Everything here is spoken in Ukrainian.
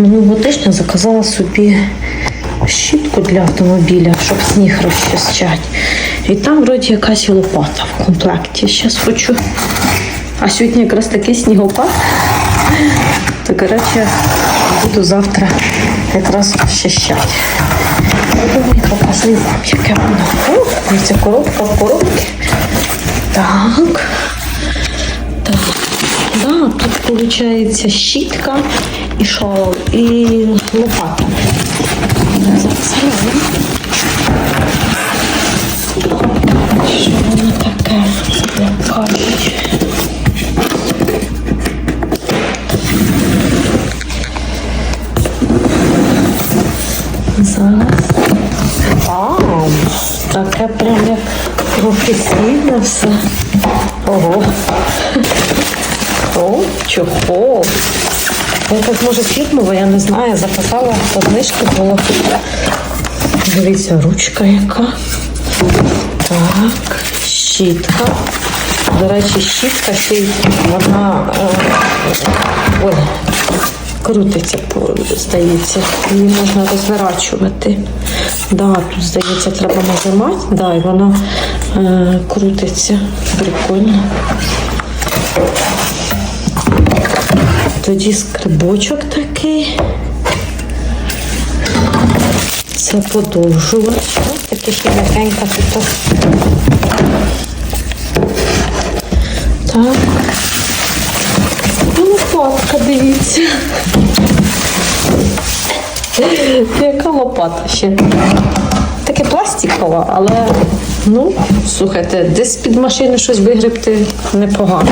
Минулого тижня заказала собі щітку для автомобіля, щоб сніг розчищати. І там вроді якась і лопата в комплекті. Зараз хочу. А сьогодні якраз такий снігопад. То, коротше, буду завтра якраз розчищати. Думаю, показую вам, яке воно. О, Це коробка в коробці. Так. Виходить щітка і що, і лопата. Зараз глянемо. Що воно таке? Зараз. Вау! Таке прям як професійне все. Ого. Чого? Якась може фірмова, я не знаю, заказала по знижки було. Дивіться, ручка яка. Так, щітка. До речі, щітка ще й вона е, ой, крутиться, здається. Її можна розворачувати. Да, тут, здається, треба нажимати, да, і вона е, крутиться. Прикольно. Тоді скрибочок такий. Це подовжувач. Ось ще м'якенька тут. Так. Ну, лопатка, дивіться. Яка лопата ще? Таке пластикова, але ну, слухайте, десь під машини щось вигребти непогано.